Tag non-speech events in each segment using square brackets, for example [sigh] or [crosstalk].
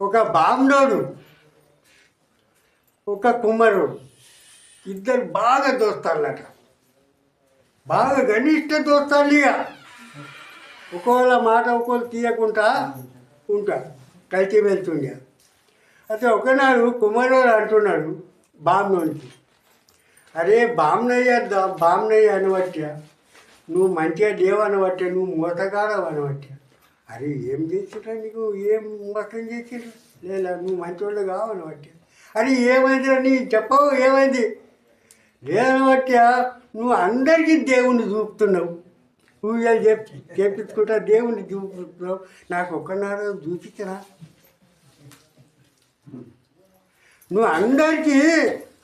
ఒక బామ్నోడు ఒక కుమ్మరుడు ఇద్దరు బాగా దోస్తాళ్ళట. బాగా గనిష్ట దోస్తాళ్ళు ఇక ఒకవేళ మాట ఒక్కోళ్ళు తీయకుండా ఉంటారు కలిసి వెళ్తుండే. అయితే ఒకనాడు కుమారుడు అంటున్నాడు బామ్నోనికి అరే బామ్నయ్య బామ్నయ్య అనవట్ట. నువ్వు మంచిగా దేవు అనవట్టే నువ్వు మోసగాడవు అనవట్ట అరే ఏం చేసినా నీకు? ఏం మోసం చేసిరా లేదా నువ్వు మంచోళ్ళు కావనవట్యా అరే ఏమైందిరా నీ? చెప్పవు ఏమైంది? లేదనవట్యా నువ్వు అందరికీ దేవుణ్ణి చూపుతున్నావు. పూజలు చెప్పి చేపించుకుంటా దేవుణ్ణి చూపుతున్నావు. నాకు ఒక్కనాడు చూపించరా? నువ్వు అందరికీ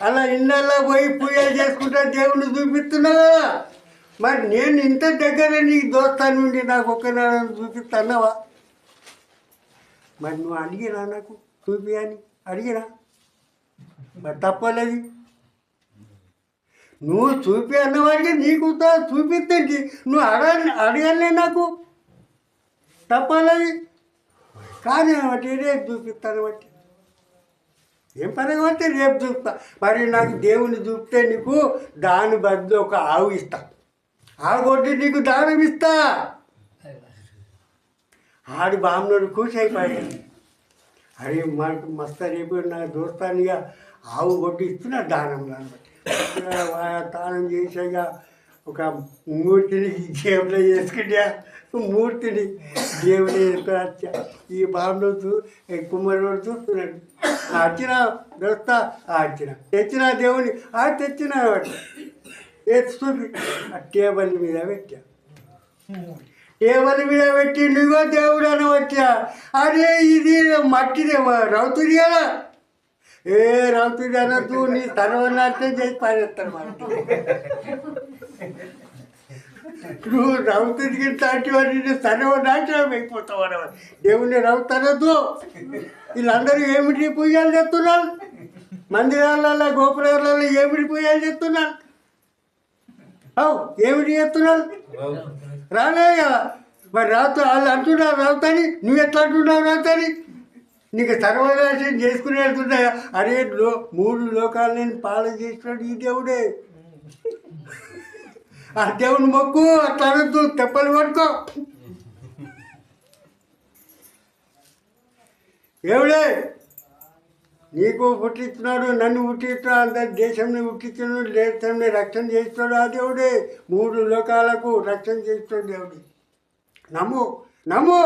అలా ఇళ్ళల్లో పోయి పూజలు చేసుకుంటా దేవుణ్ణి చూపిస్తున్నావా? మరి నేను ఇంత దగ్గర నీకు దోస్తా నుండి నాకు ఒక్కనాడు చూపిస్తున్నావా? మరి నువ్వు అడిగినా నాకు చూపి అని అడిగినా మరి తప్పలేదు. నువ్వు చూపి అన్నవాడికి నీకు చూపిస్తే నువ్వు అడగ అడగలే నాకు. తప్పలేదు. కానీ బట్టి రేపు చూపిస్తాను బట్టి ఏం పని కాబట్టి రేపు చూపుతా మరి నాకు దేవుని చూపితే నీకు దాని బదులు ఒక ఆవు ఇస్తాను ఆవు కొట్టి నీకు దానం ఇస్తా. ఆడి బామ్మనుడు ఖుషి అయిపోయాడు అరే మనకు మస్తు రేపు నా దోస్తానిగా ఆవు కొట్టి ఇస్తున్నా దానం దానం. చేసాక ఒక మూర్తిని జేబులో చేసుకుంటా మూర్తిని జేబులో వేసుకొని ఈ బామ్మడు కుమ్మరోడు చూస్తున్నాడు. వచ్చిన దోస్తా వచ్చిన తెచ్చిన దేవుని ఆ తెచ్చిన ఎత్తి ఆ టేబుల్ మీద పెట్టా. టేబుల్ మీద పెట్టి నువ్వో దేవుడు అని వచ్చా? అరే ఇది మట్టిదే రౌతుది కదా. ఏ రౌతుది అనొద్దు నీ సర్వనాశనం చేసి పారేస్తాను మట్టి నువ్వు రౌతుడికి తాటివాడి వాడిని నువ్వు అయిపోతావు అన్నమాట దేవుణ్ణి రౌతనొద్దు. వీళ్ళందరూ ఏమిటి పూజలు చేస్తున్నారు? మందిరాలలో గోపురాలలో ఏమిటి పూజలు చేస్తున్నారు? అవు ఏమిటి చేస్తున్నారు రాలే కదా మరి రాత వాళ్ళు అంటున్నారు రావుతాని నువ్వు ఎట్లా అంటున్నావు రావుతాని నీకు సర్వనాశనం చేసుకుని వెళ్తున్నాయా? అరే లో మూడు లోకాలు నేను పాలన చేసినాడు ఈ దేవుడే. ఆ దేవుని మొక్కు అట్లా అనొద్దు తెప్పలు పట్టుకో. దేవుడే నీకు పుట్టిస్తున్నాడు నన్ను పుట్టిస్తున్నాడు అందరి దేశంని పుట్టిస్తున్నాడు దేశంని రక్షణ చేస్తాడు ఆ దేవుడే. మూడు లోకాలకు రక్షణ చేస్తాడు దేవుడే. నమ్ము నమ్ము.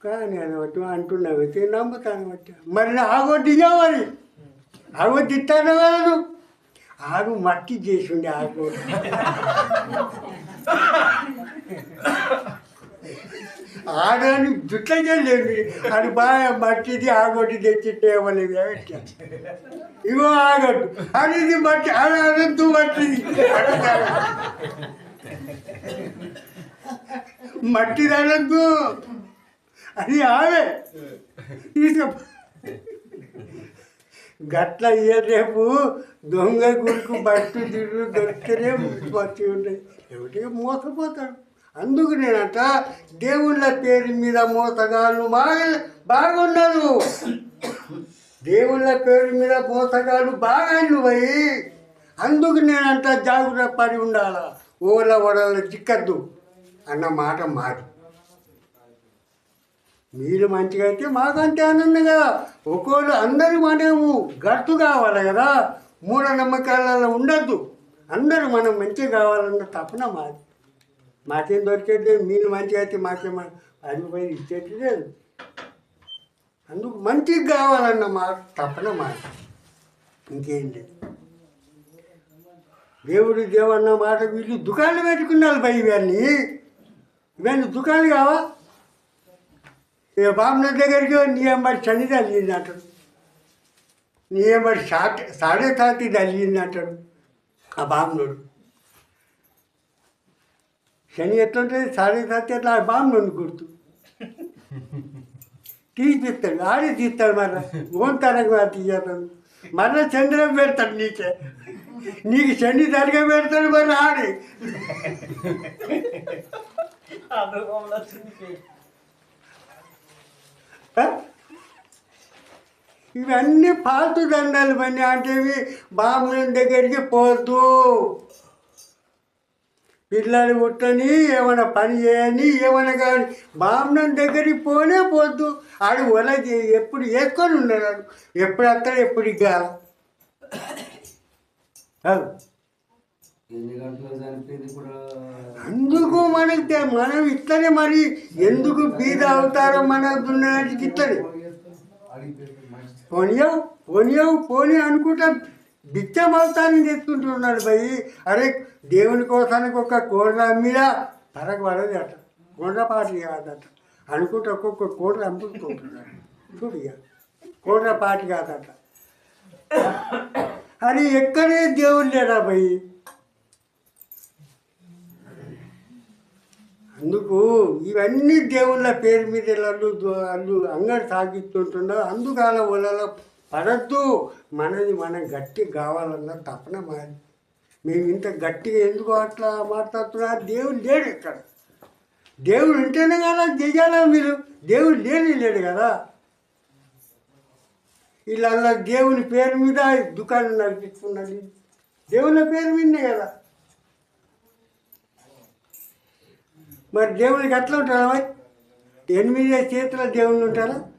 కానీ అనవట్టు అంటున్నావు అయితే నమ్ముతాను బట్టి. మరి ఆగొద్దిగా మరి. ఆగొద్దిస్తాను వాళ్ళు ఆగు మట్టి చేసిండే ఉండే [laughs] ఆడని జుట్లకే లేదు అది బాగా మట్టిది ఆగొట్టి తెచ్చి టేబుల్ ఇగో ఆగొట్టు. అది ఇది మట్టి అది అదంతూ మట్టిది? మట్టి అనద్దు అది ఆమె గట్ల ఇయ్య రేపు దొంగ గురికి బట్టు తిరుగు దొరికితేనే మట్టి ఉంటాయి ఎవరికి మోసపోతాడు? అందుకు నేనంట దేవుళ్ళ పేరు మీద మోసగాళ్ళు బాగా బాగున్నారు. దేవుళ్ళ పేరు మీద మోసగాళ్ళు బాగా పోయి అందుకు నేనంట జాగ్రత్త పడి ఉండాల. ఓల ఓడల చిక్కద్దు అన్న మాట మాది. మీరు మంచిగా అయితే మాకంటే ఆనందంగా. ఒక్కోళ్ళు అందరూ మనము గట్టు కావాలి కదా మూఢనమ్మకాలలో ఉండద్దు. అందరూ మనం మంచిగా కావాలన్న తపన మాది. మాకేం దొరికేది లేదు. మీరు మంచిగా అయితే మాకేం అది పోయి ఇచ్చేది లేదు. అందుకు మంచిగా కావాలన్న మాట తప్పన మాట. ఇంకేం లేదు. దేవుడు దేవన్న మాట వీళ్ళు దుకాణాలు పెట్టుకున్నారు పై ఇవన్నీ. ఇవన్నీ దుకాణాలు కావా? ఏ బామ్మ దగ్గరికి నీ ఎంబడి చని తల్లింది అంటాడు నీ ఎంబడి సాటే సాడే తాతి తల్లింది అంటాడు ఆ బాబునుడు శని ఎట్లుంటుంది సారీసారి ఎట్లా బాంబు నుండి గుర్తు తీస్తాడు ఆడి తీస్తాడు మళ్ళా. ఓన్ తనకు తీయతాడు మళ్ళీ చంద్రం పెడతాడు నీకే. నీకు శని తనగా పెడతాడు మరి ఆడి. ఇవన్నీ ఫాల్తు దండాలు పని అంటే బాంబుల దగ్గరికి పోతూ. పిల్లలు పుట్టని ఏమైనా పని చేయని ఏమైనా కానీ బాంబుల దగ్గరికి పోనే పోద్దు. ఆడు వల ఎప్పుడు వేసుకొని ఉన్నాడు. ఎప్పుడు వస్తాడు ఎప్పుడు ఇగ్గాల అందుకు మనకి మనం ఇట్లనే మరి ఎందుకు బీద అవుతారో మన దున్నటికి ఇట్లనే. పోనీయవు పోనీయవు పోనీ అనుకుంటా. బిచ్చం తెచ్చుకుంటున్నాడు భయ్ అరే దేవుని కోసానికి ఒక కోడ మీద పరకు పడదు అట కొండ పాటి కాదట. అనుకుంటే ఒక్కొక్క కోడ అమ్ముకుంటున్నాడు. చూడు ఇక. కోడ పాటి కాదట. అది ఎక్కడే దేవుడు లేడా భయ్ అందుకు ఇవన్నీ దేవుళ్ళ పేరు మీద అల్లు అల్లు అంగడి సాగిస్తుంటున్నారు అందుకు అలా పడద్దు. మనది మనం గట్టి కావాలన్న తపన మాది. మేము ఇంత గట్టిగా ఎందుకు అట్లా మాట్లాడుతున్నా దేవుడు లేడు ఇక్కడ. దేవుడు ఉంటేనే కదా చెయ్యాలా మీరు. దేవుడు లేని లేడు కదా. వీళ్ళ దేవుని పేరు మీద దుకాణం నడిపించుకున్నది దేవుని పేరు మీదనే కదా. మరి దేవునికి ఎట్లా ఉంటారా ఎనిమిది చేతుల దేవుళ్ళు ఉంటారా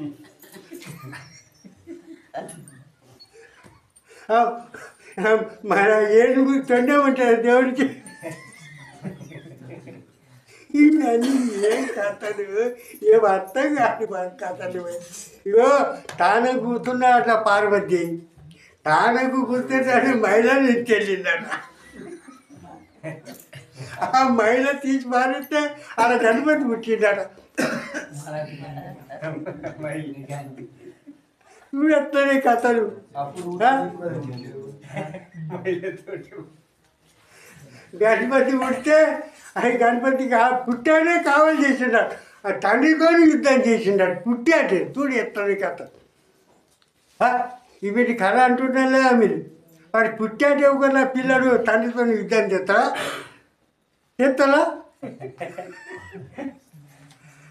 ఆ, ఆ, మన ఏడుగు తొండే దేవుడికి. ఇవన్నీ ఏం కథలు? ఏం అర్థం కాదు మన కథలు. ఇగో తానే అట్లా పార్వతి. తానకు కూర్చుంటాడు మహిళను ఇచ్చెళ్ళిందట ఆ మహిళ తీసి మారితే అలా గణపతి పుట్టిందట. నువ్వు ఎట్లనే కథలు? గణపతి పుడితే ఆ గణపతి పుట్టానే కావాలి చేసిండాడు. ఆ తండ్రితో యుద్ధం చేసిండాడు. పుట్టాటే చూడు ఎట్లనే కథ? ఇవి కళ అంటుంటే లేదా మీరు? మరి పుట్టాటే ఒక పిల్లడు తండ్రితో యుద్ధం చేస్తారా చేస్తారా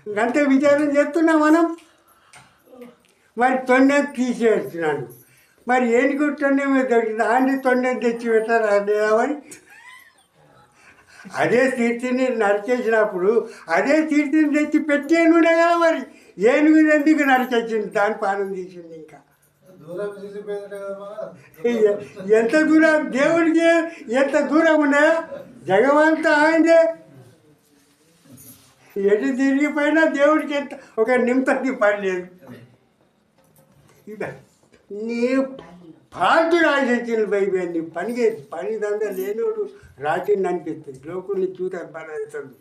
అంతే విచారం చేస్తున్నా మనం. మరి తొండె తీసేస్తున్నాడు. మరి ఏనుగు తొండె మీద దొరికింది? ఆండి తొండె తెచ్చి పెట్టారా మరి అదే తీర్చిని నరికేసినప్పుడు అదే తీర్చిని తెచ్చి పెట్టేను కదా మరి. ఏనుగు ఎందుకు నరికేసింది? దాని పానం తీసింది ఇంకా. ఎంత దూరం? దేవుడికి ఎంత దూరం ఉన్నాయో జగమంతా ఆయనే ఎటు తిరిగిపోయినా దేవుడికి ఎంత ఒక నిమిషానికి పని లేదు. ఇక నీ పాటు రాసేసిన బైబిల్ నీ చేసి పని దందా లేనోడు రాసింది అనిపిస్తుంది లోకుల్ని చూసారు పని అవుతుంది.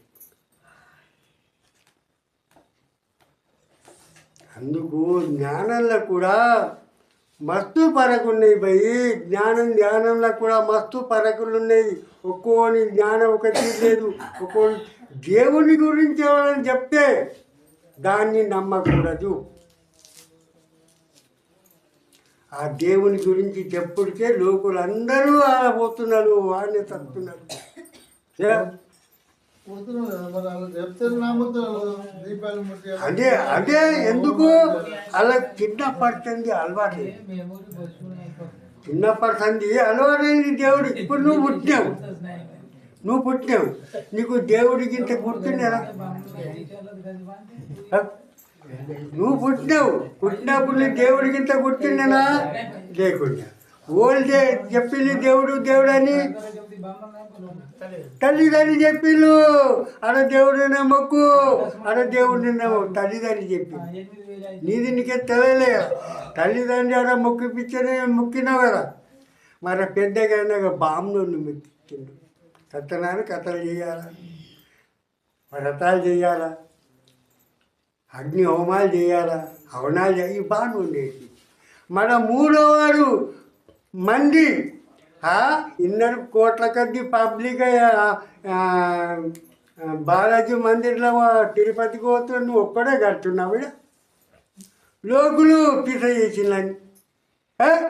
అందుకు జ్ఞానంలో కూడా మస్తు పరకున్నాయి భయ్ జ్ఞానం జ్ఞానంలో కూడా మస్తు పరకులు ఉన్నాయి ఒక్కోని జ్ఞానం ఒకటి లేదు. ఒక్కో దేవుని గురించి ఎవరైనా చెప్తే దాన్ని నమ్మకూడదు. ఆ దేవుని గురించి చెప్పుడికే లోకులందరూ ఆడబోతున్నారు వాడిని తప్పుతున్నారు అదే అదే ఎందుకు? అలా చిన్నప్పటి అలవాటు. చిన్నప్పటి అలవాటైంది దేవుడు. ఇప్పుడు నువ్వు పుట్టినావు. నువ్వు పుట్టినావు. నీకు దేవుడికి ఇంత గుర్తుండేనా? నువ్వు పుట్టినావు. పుట్టినప్పుడు దేవుడికింత గుర్తుండేనా లేకుండా. ఓల్డే చెప్పింది దేవుడు దేవుడు అని తల్లిదండ్రి చెప్పిండు. అడ దేవుడు మొక్కు. అడ దేవుడిని నమ్మకు తల్లిదండ్రి చెప్పి నీది నీకే తెలియలే. తల్లిదండ్రి అడ మొక్కి మొక్కిపించని మొక్కినావు కదా. మరి పెద్దగా బామ్ను మొక్కిండు. సత్యనారాయణ కథలు చేయాలా వ్రతాలు చేయాలా అగ్ని హోమాలు చేయాలా? హవనాలు చేయాలి? బాగా ఉండేది. మన మూడోవాడు మంది ఇన్నర కోట్ల కొద్ది పబ్లిక్ బాలాజీ మందిర్లో తిరుపతికి పోతే నువ్వు ఒక్కడే కడుతున్నావు లోకులు పిస చేసిందని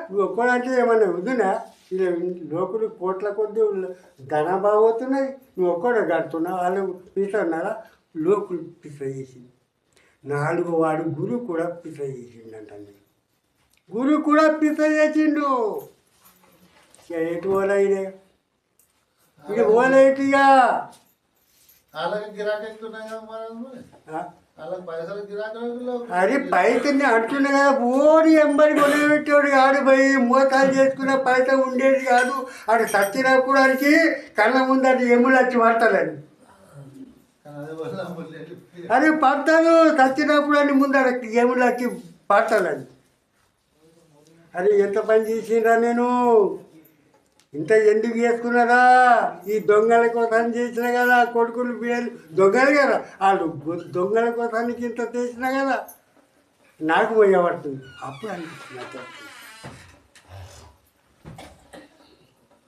నువ్వు ఒక్కడంటే ఏమన్నా ఉందినా ఇలా లోకులు కోట్ల కొద్ది ధన బాగోతున్నాయి నువ్వు ఒక్కడే కడుతున్నావు వాళ్ళు పిసన్నారా లోకులు పిస చేసింది. నాలుగో వాడు గురు కూడా పిస చేసిండంటండి. గురు కూడా పిస చేసిండు. ఓలైదే ఇది ఓలైటిగా అది పైసని అంటున్నా కదా ఓడి ఎంబడి కొనబెట్టేవాడు కాదు పోయి మోసాలు చేసుకున్న పైస ఉండేది కాదు. అటు సచ్చినప్పుడు వాడికి కళ్ళ ముందు అది ఎములు వచ్చి పడతాలని అరే వల్ల పడతాను చచ్చినప్పుడు అని ముందు అక్కడ ఎములు వచ్చి పడతాలని అది ఎంత పని చేసినా నేను? ఇంత ఎందుకు చేసుకున్నారా? ఈ దొంగల కోసం చేసిన కదా కొడుకులు బిడ్డలు దొంగలు కదా. వాళ్ళు దొంగల కోసానికి ఇంత చేసినా కదా. నాకు పోయేవాడుతుంది అప్పుడు అనిపిస్తుంది నాకు.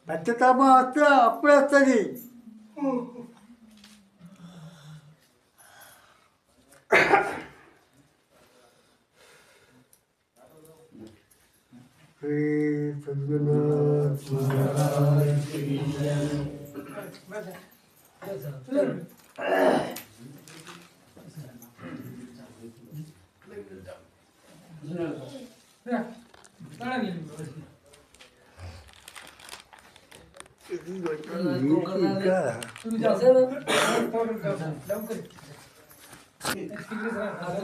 పచ్చతాపం వస్తే అప్పుడు వస్తుంది. 哎，把这个拿起来，听见没？没事，没事。对。哎。那个叫，你那儿说，对，当然你。这个你干，你叫谁呢？他那个，两个。对 [laughs]